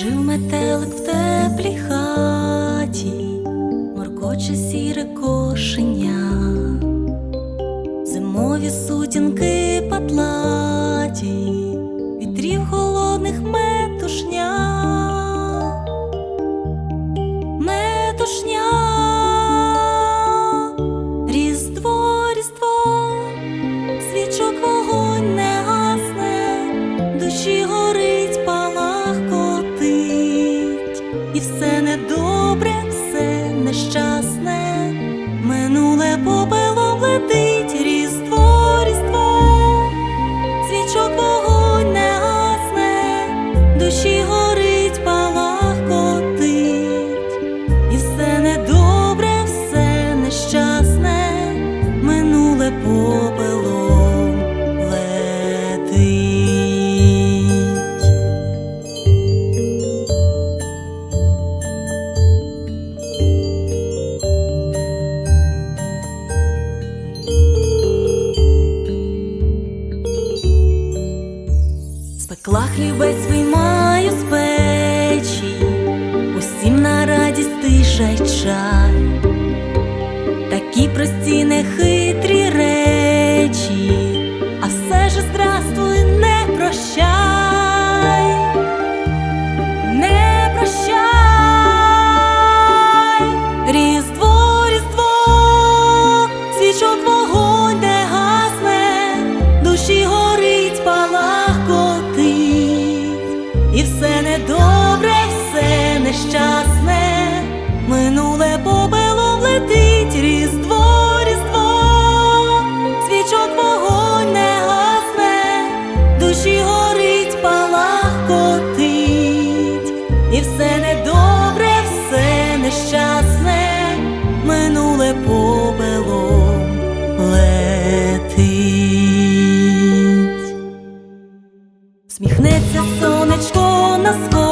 Жив метелик в теплій хаті, моркоче сіре кошеня, зимові сутінки Спекла хлібець виймаю з печі, усім на радість тиша й чай, такі прості нехитрі все недобре, все нещасне, минуле попелом летить, різдво, різдво, свічок вогонь не гасне, душі горить, палах котить, і все недобре, все нещасне, минуле попелом летить. Сміхнеться сонечко на сході,